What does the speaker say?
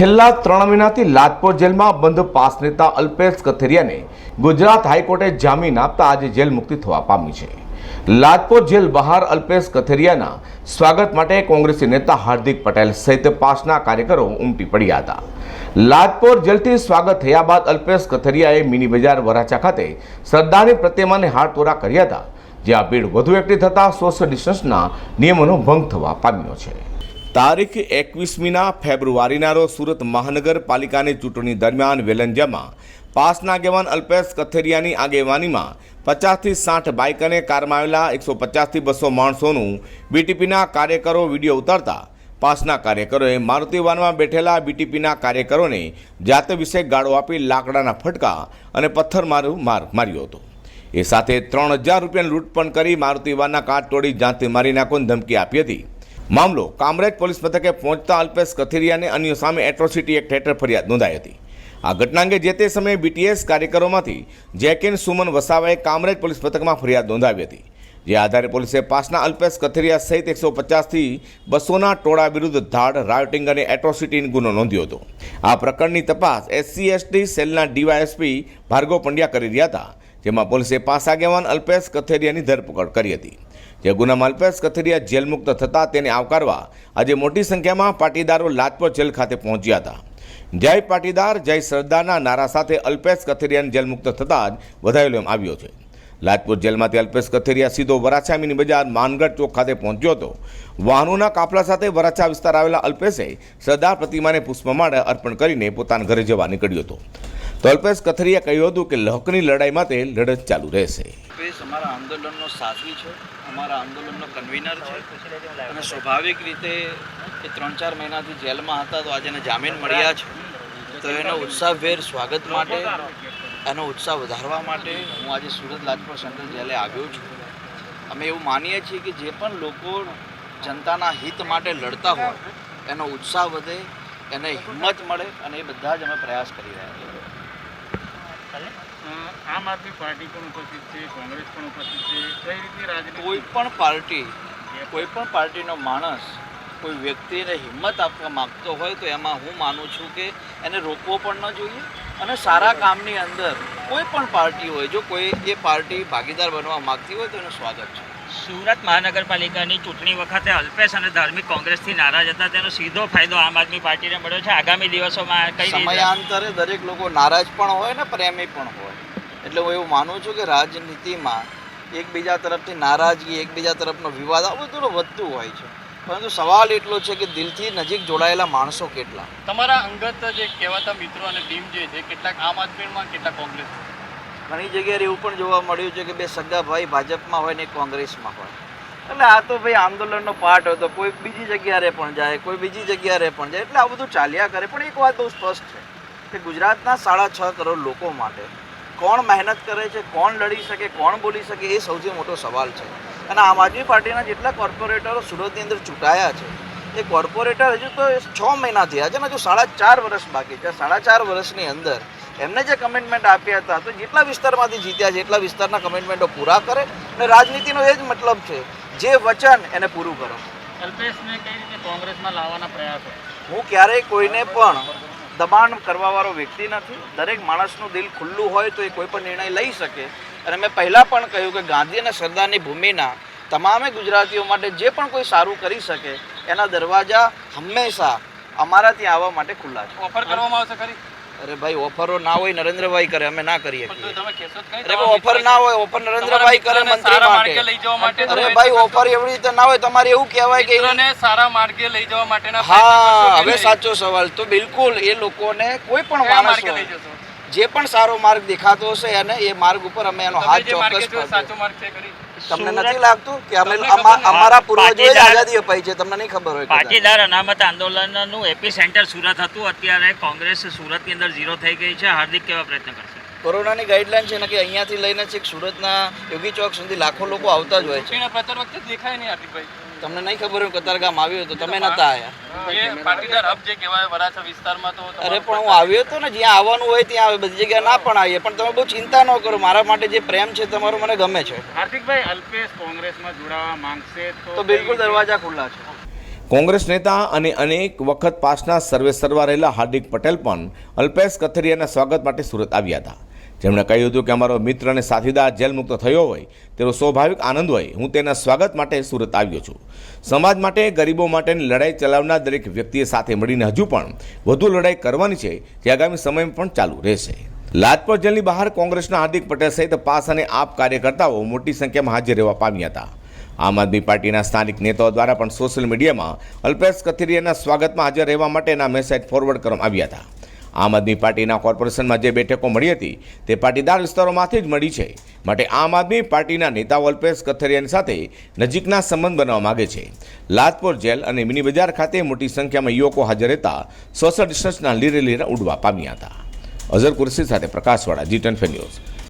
છેલ્લા ત્રણ મહિનાથી લાજપોર જેલમાં બંધ પાસ નેતા અલ્પેશ કથિરિયાને ગુજરાત હાઈકોર્ટે જામીન આપતા આજે જેલ મુક્તિ થવા પામી છે. લાજપોર જેલ બહાર અલ્પેશ કથિરિયાના સ્વાગત માટે કોંગ્રેસી નેતા હાર્દિક પટેલ સહિત પાસના કાર્યકરો ઉમટી પડ્યા હતા. લાજપોર જેલથી સ્વાગત થયા બાદ અલ્પેશ કથિરિયાએ મિની બજાર વરાછા ખાતે સરદારની પ્રતિમાને હારતોરા કર્યા હતા, જ્યાં ભીડ વધુ એકઠી થતાં સોશિયલ ડિસ્ટન્સના નિયમોનો ભંગ થવા પામ્યો છે. તારીખ એકવીસમીના ફેબ્રુઆરીના રોજ સુરત મહાનગરપાલિકાની ચૂંટણી દરમિયાન વેલંજામાં પાસના આગેવાન અલ્પેશ કથેરિયાની આગેવાનીમાં પચાસથી સાઠ બાઇક અને કારમાં આવેલા એકસો પચાસથી બસો માણસોનું બીટીપીના કાર્યકરો વીડિયો ઉતારતા પાસના કાર્યકરોએ મારુતિ વાનમાં બેઠેલા બીટીપીના કાર્યકરોને જાતે વિશે ગાળો આપી લાકડાના ફટકા અને પથ્થરમારું માર માર્યો હતો. એ સાથે ત્રણ હજાર રૂપિયાની લૂંટ પણ કરી મારુતિ વાનના કાચ તોડી જાતે મારી નાખવાની ધમકી આપી હતી. મામલો કામરેજ પોલીસ મથકે પહોંચતા અલ્પેશ કથિરિયાને અન્ય સામે એટ્રોસિટી એક્ટ હેઠળ ફરિયાદ નોંધાઈ હતી. આ ઘટના અંગે જે તે સમયે બીટીએસ કાર્યકરોમાંથી જેકેન સુમન વસાવાએ કામરેજ પોલીસ મથકમાં ફરિયાદ નોંધાવી હતી. જે આધારે પોલીસે પાસના અલ્પેશ કથિરિયા સહિત એકસો પચાસથી બસોના ટોળા વિરુદ્ધ ધાડ રાયોટિંગ અને એટ્રોસિટીનો ગુનો નોંધ્યો હતો. આ પ્રકરણની તપાસ એસસી એસટી સેલના ડીવાયએસપી ભાર્ગવ પંડ્યા કરી રહ્યા હતા, જેમાં પોલીસે પાસ આગેવાન અલ્પેશ કથેરિયાની ધરપકડ કરી હતી. જે ગુના માલપેસ કથિરિયા જેલમુક્ત થતાં તેને આવકારવા આજે મોટી સંખ્યામાં પાટીદારો લાજપોર જેલ ખાતે પહોંચ્યા હતા. જય પાટીદાર, જય સરદારના નારા સાથે અલ્પેશ કથિરિયાને જેલમુક્ત થતાં જ વધાવી લેવામાં આવ્યો છે. લાજપુર જેલમાંથી અલ્પેશ કથિરિયા સીધો વરાછામીની બજાર માનગઢ ચોક ખાતે પહોંચ્યો હતો. વાહનોના કાફલા સાથે વરાછા વિસ્તાર આવેલા અલ્પેશે સરદાર પ્રતિમાને પુષ્પમાળા અર્પણ કરીને પોતાના ઘરે જવા નીકળ્યો હતો. તો અલ્પેશ કથિરિયા કહ્યું હતું કે હકની લડાઈ માટે લડત ચાલુ રહેશે. પેશ અમારા આંદોલનનો સાથી છે. અમારા આંદોલનનો કન્વીનર છે. અને સ્વાભાવિક રીતે એ ત્રણ ચાર મહિનાથી જેલમાં હતા તો આજે એને જામીન મળ્યા છે. તો એનો ઉત્સાહભેર સ્વાગત માટે, એનો ઉત્સાહ વધારવા માટે હું આજે સુરત લાજપત સેન્ટ્રલ જેલે આવ્યો છું. અમે એવું માનીએ છીએ કે જે પણ લોકો જનતાના હિત માટે લડતા હોય, એનો ઉત્સાહ વધે, એને હિંમત મળે અને એ બધા જ અમે પ્રયાસ કરી રહ્યા છીએ. આમ આદમી પાર્ટી પણ ઉપસ્થિત છે કોંગ્રેસ પણ ઉપસ્થિત છે કઈ રીતે રાજનીતિ કોઈ પણ પાર્ટી કોઈ પણ પાર્ટીનો માણસ કોઈ વ્યક્તિને હિંમત આપવા માગતો હોય તો એમાં હું માનું છું કે એને રોકવો પણ ન જોઈએ અને સારા કામની અંદર કોઈ પણ પાર્ટી હોય જો કોઈ એ પાર્ટી ભાગીદાર બનવા માગતી હોય તો એનું સ્વાગત છે. સુરત મહાનગરપાલિકાની ચૂંટણી વખતે અલ્પેશ અને ધાર્મિક કોંગ્રેસથી નારાજ હતા. તેનો સીધો ફાયદો આમ આદમી પાર્ટીને મળ્યો છે. આગામી દિવસોમાં કઈ સમયાંતરે દરેક લોકો નારાજ પણ હોય ને પ્રેમી પણ હોય. એટલે હું એવું માનું છું કે રાજનીતિમાં એકબીજા તરફથી નારાજગી એકબીજા તરફનો વિવાદ આ બધું વધતું હોય છે. પરંતુ સવાલ એટલો છે કે દિલથી નજીક જોડાયેલા માણસો કેટલા? તમારા અંગત જે કહેવાતા મિત્રો અને ટીમ જે છે કેટલાક આમ આદમીમાં કેટલાક કોંગ્રેસ ઘણી જગ્યાએ એવું પણ જોવા મળ્યું છે કે બે સગા ભાઈ ભાજપમાં હોય ને કોંગ્રેસમાં હોય. એટલે આ તો ભાઈ આંદોલનનો પાર્ટ હતો. કોઈ બીજી જગ્યાએ પણ જાય, કોઈ બીજી જગ્યાએ પણ જાય. એટલે આ બધું ચાલ્યા કરે. પણ એક વાત બહુ સ્પષ્ટ છે કે ગુજરાતના સાડા છ કરોડ લોકો માટે કોણ મહેનત કરે છે, કોણ લડી શકે, કોણ બોલી શકે એ સૌથી મોટો સવાલ છે. અને આમ આદમી પાર્ટીના જેટલા કોર્પોરેટરો સુરતની અંદર ચૂંટાયા છે, એ કોર્પોરેટર હજુ તો છ મહિના થયા છે ને હજુ સાડા ચાર વર્ષ બાકી છે. સાડા ચાર વર્ષની અંદર એમને જે કમિટમેન્ટ આપ્યા હતા તો જેટલા વિસ્તારમાંથી જીત્યા છે એટલા વિસ્તારના કમિટમેન્ટો પૂરા કરે અને રાજનીતિનો એ જ મતલબ છે જે વચન એને પૂરું કરો. અલ્પેશને કઈ રીતે કોંગ્રેસમાં લાવવાના પ્રયાસો? હું ક્યારેય કોઈને પણ દબાણ કરવાવાળો વ્યક્તિ નથી. દરેક માણસનું દિલ ખુલ્લું હોય તો એ કોઈ પણ નિર્ણય લઈ શકે. અને મેં પહેલાં પણ કહ્યું કે ગાંધી અને સરદારની ભૂમિના તમામે ગુજરાતીઓ માટે જે પણ કોઈ સારું કરી શકે એના દરવાજા હંમેશા અમારા ત્યાં આવવા માટે ખુલ્લા છે. ઓફર કરવામાં આવશે ખરી? અરે ભાઈ ઓફરો ના હોય નરેન્દ્રભાઈ કરે અમે ના કરીએ. અરે ઓફર ના હોય ઓફર નરેન્દ્રભાઈ કરે મંત્રી માટે. અરે ભાઈ ઓફર એવી રીતે ના હોય તમારે એવું કહેવાય કે એને સારા માર્ગે લઈ જવા માટેના હા હવે સાચો સવાલ. તો બિલકુલ એ લોકોને કોઈ પણ માણસ જે પણ સારો માર્ગ દેખાતો હશે એને એ માર્ગ ઉપર અમે એનો હાથ ચોક્કસ તમને નથી લાગતું કે અમે. અમારા પૂર્વજોએ જ પાટીદાર- આઝાદી અપાઈ છે? તમને નહીં ખબર હોય. પાટીદાર અનામત આંદોલનનું એપી સેન્ટર સુરત હતું. અત્યારે કોંગ્રેસ સુરતની અંદર ઝીરો થઈ ગઈ છે. હાર્દિક કેવા પ્રયત્ન કરશે? કોરોનાની ગાઈડલાઈન છે ને કે અહીંયાથી લઈને છેક સુરતના યોગી ચોક સુધી લાખો લોકો આવતા જ હોય છે. પ્રચાર વખતે દેખાય નહીં હાર્દિકભાઈ. તમને નહીં ખબર હોય કતારગામ આવ્યો તો તમે નતા આવ્યા. પાટીદાર હબ જે કહેવાય વરાછા વિસ્તારમાં તો અરે પણ હું આવ્યો હતો ને જ્યાં આવવાનું હોય ત્યાં આવે બધી જગ્યાએ ના પણ આવીએ. પણ તમે બહુ ચિંતા ન કરો મારા માટે જે પ્રેમ છે તમારો મને ગમે છે. હાર્દિકભાઈ અલ્પેશ કોંગ્રેસમાં જોડાવા માંગશે તો બિલકુલ દરવાજા ખુલ્લા છે. કોંગ્રેસ નેતા અને અનેક વખત પાસના સર્વે સર્વા રહેલા હાર્દિક પટેલ પણ અલ્પેશ કથિરિયાના સ્વાગત માટે સુરત આવ્યા હતા. જેમણે કહ્યું હતું કે અમારો મિત્ર અને સાથીદાર જેલ મુક્ત થયો હોય, તેનો સ્વાભાવિક આનંદ હોય. હું તેના સ્વાગત માટે સુરત આવ્યો છું. સમાજ માટે, ગરીબો માટેની લડાઈ ચલાવનાર દરેક વ્યક્તિએ સાથે મળીને હજુ પણ વધુ લડાઈ કરવાની છે, જે આગામી સમયમાં પણ ચાલુ રહેશે. લાજપત જેલની બહાર કોંગ્રેસના હાર્દિક પટેલ સહિત પાસ અને આપ કાર્યકર્તાઓ મોટી સંખ્યામાં હાજર રહેવા પામ્યા હતા. આમ આદમી પાર્ટીના સ્થાનિક નેતાઓ દ્વારા પણ સોશિયલ મીડિયામાં અલ્પેશ કથિરિયાના સ્વાગતમાં હાજર રહેવા માટેના મેસેજ ફોરવર્ડ કરવામાં આવ્યા હતા. આમ આદમી પાર્ટીના કોર્પોરેશનમાં જે બેઠકો મળી હતી, તે પાટીદાર વિસ્તારોમાંથી જ મળી છે. માટે આમ આદમી પાર્ટીના નેતાઓ અલ્પેશ કથરિયાની સાથે નજીકના સંબંધ બનાવવા માગે છે. લાજપોર જેલ અને મિની બજાર ખાતે મોટી સંખ્યામાં યુવકો હાજર રહેતા સોશિયલ ડિસ્ટન્સના લીરે લીરા ઉડવા પામ્યા હતા. અઝર કુરશી સાથે પ્રકાશવાળા જી ટેન